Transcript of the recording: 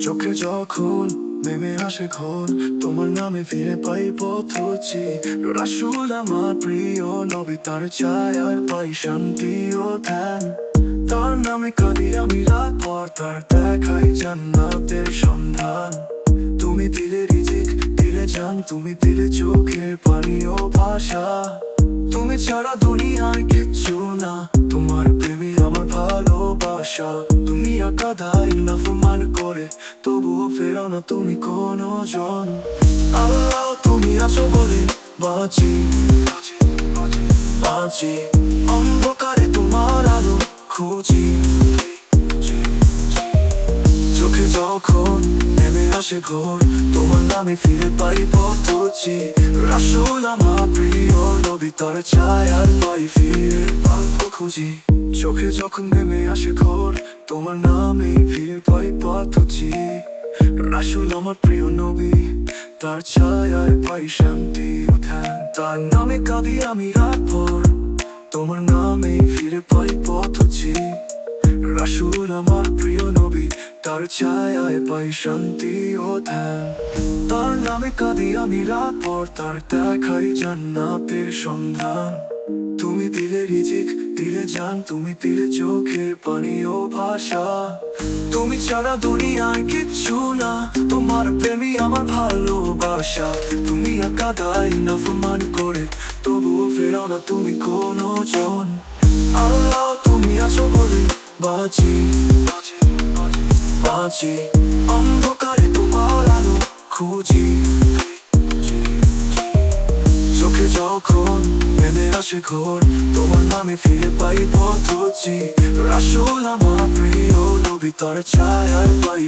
যখন নেমে আসে ঘর, তোমার নামে ফিরে পাই পথছি রাসুল আমার প্রিয়, নবী তার ছায়ায় পাই শান্তি ও ধ্যান। তার নামে কাঁদি আমি রাত পর, তার দেখাই জান্নাতের সন্ধান। তুমি দিলে রিজিক, দিলে জান, তুমি দিলে চোখের পানি ও ভাষা। তুমি ছাড়া দুনিয়ার কিচ্ছু না, তোমার প্রেমী আমার ভালোবাসা। তুমি একাধাই নাফরমান করে, তবুও ফেরো না তুমি কোনো জন আল্লাহ, তুমি আছো বলে বাঁচি। বাঁচি। অন্ধকারে তোমার আলো খুঁজি। চোখে যখন নেমে আসে ঘোর, তোমার নামে ফিরে পাই পথছি রাসুল আমার প্রিয় নবী, তার ছায়ার পাই ফিরে পাল্প খুঁজি। চোখে যখন নেমে আসে ঘোর, তোমার নামে ফিরে পাই পথছি রাসুল আমার প্রিয় নবী, তার ছায়ায় পাই শান্তি ও তার নামে কাঁদি আমি রাত তোমার নামে ফিরে পাই পথছি রাসুল আমার প্রিয় নবী, তার ছায়ায় পাই শান্তি ও ধ্যান তার নামে কাঁদি আমি রাত তার দেখাই জান্নাতের সন্ধান। তুমি দিলে রিজিক, দিলে জান, তুমি দিলে চোখের পানি ও ভাষা। তুমি ছাড়া দুনিয়ার কিচ্ছু না, তোমার প্রেমী আমার ভালোবাসা। তুমি একা দায় নফমান করে, তবুও ফেরো না তুমি কোনো জন আল্লাহ, তুমি আছো বলে বাঁচি বাঁচি। অন্ধকারে তোমার আলো খুঁজি, চোখে যখন আসে ঘোর তোমার নামে ফিরে পাই পথছি রাসুল আমার প্রিয় নবী তার ছায়ায় পাই